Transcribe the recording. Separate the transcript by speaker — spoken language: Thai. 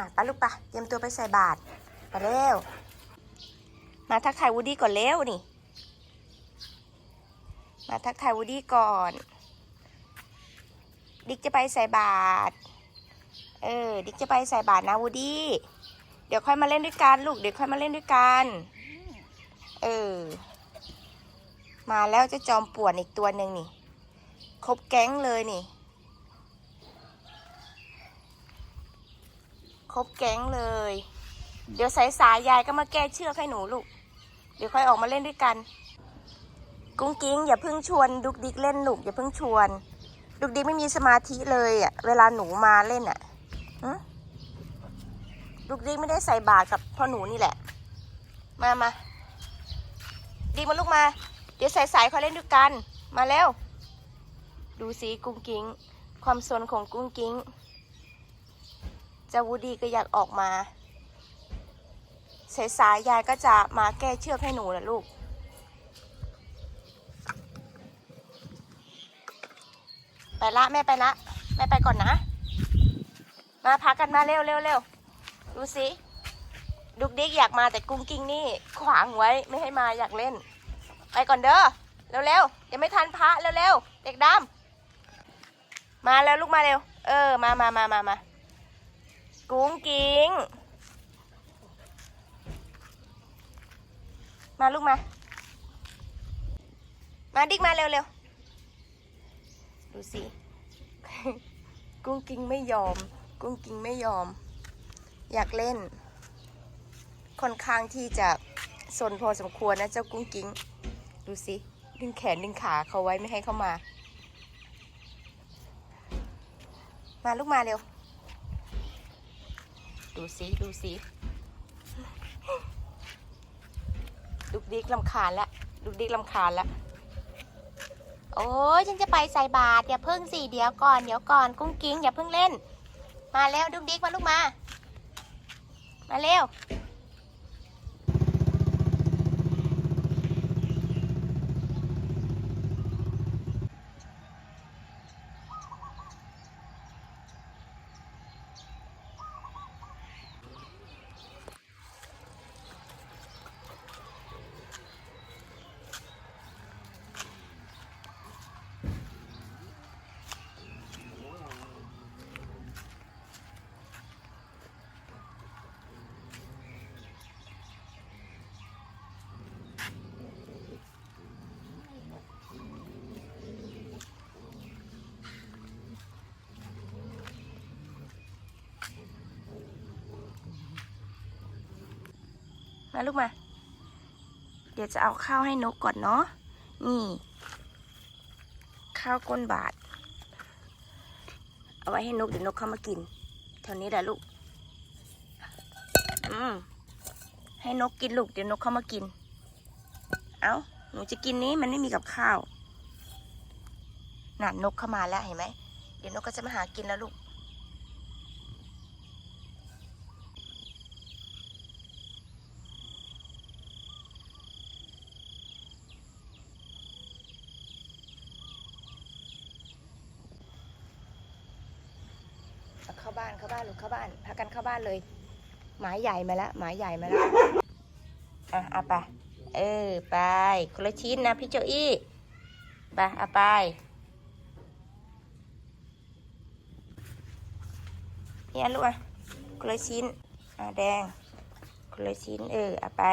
Speaker 1: อะไปลูกปะเตรียมตัวไปใส่บาตรไปเร็ว มาทักทายวูดดี้ก่อนเร็วนี่ มาทักทายวูดดี้ก่อน ดิกจะไปใส่บาตรเออ ดิกจะไปใส่บาตรนะวูดดี้ เดี๋ยวค่อยมาเล่นด้วยกันลูก เดี๋ยวค่อยมาเล่นด้วยกัน เออ มาแล้วจะจอมป่วนอีกตัวหนึ่งนี่ ครบแก๊งเลยนี่ ครบแก๊งเลย เดี๋ยวสายสายยายก็มาแก้เชือกให้หนูลูก เดี๋ยวค่อยออกมาเล่นด้วยกัน กุ้งกิ้งอย่าเพิ่งชวนดุกดิกเล่นลูกอย่าเพิ่งชวน ดุกดิกไม่มีสมาธิเลยอะเวลาหนูมาเล่นอะดุกดิกไม่ได้ใส่บาตรกับพ่อหนูนี่แหละ มามาดิกมาลูกมา เดี๋ยวสายสายเขาเล่นด้วยกัน มาแล้ว ดูสิกุ้งกิ้งความสนของกุ้งกิ้ง เจ้าวูดี้ก็อยากออกมาสายสายยายก็จะมาแก้เชือกให้หนูนะลูก ไปละแม่ไปละแม่ไปก่อนนะ มาพักกันมาเร็วเร็วเร็วดูสิดุกดิกอยากมาแต่กุ้งกิ้งนี่ขวางไว้ไม่ให้มาอยากเล่น ไปก่อนเด้อเร็วเร็วยังไม่ทันพระเร็วเร็วเด็กดำมาแล้วลูกมาเร็ว เออมามามามามา กุ้งกิ้ง มาลูกมา มาดิกมาเร็วเร็วดูสิ กุ้งกิ้งไม่ยอม กุ้งกิ้งไม่ยอม อยากเล่น ค่อนข้างที่จะสนพอสมควรนะเจ้ากุ้งกิ้ง ดูสิ ดึงแขนดึงขาเขาไว้ไม่ให้เข้ามา มาลูกมาเร็ว ดูสิดูสิดุกดิกลำคาญละดุกดิกลำคาญละโอ้ยฉันจะไปใส่บาตรอย่าเพิ่งสิเดี๋ยวก่อนเดี๋ยวก่อนกุ้งกิ้งอย่าเพิ่งเล่น มาแล้วดุกดิกมาลูกมา มาเร็ว มาลูกมา เดี๋ยวจะเอาข้าวให้นกก่อนเนาะ นี่ ข้าวก้นบาท เอาไว้ให้นกเดี๋ยวนกเข้ามากินเท่านี้แหละลูก อืมให้นกกินลูกเดี๋ยวนกเข้ามากิน เอาหนูจะกินนี้มันไม่มีกับข้าวน่ะนกเข้ามาแล้วเห็นไหม เดี๋ยวนกก็จะมาหากินแล้วลูก เอาเข้า บ้านเข้าบ้านหลูกเข้าบ้านพากันเข้าบ้านเลย หมายใหญ่มาแล้วหมายใหญ่มาแล้วอะเอาไปเออไปคนละชิ้นนะพี่โจอี้ไปเอาไปเนี่ยลูกอะคนละชิ้นอะแดงคนละชิ้นเออเอาไป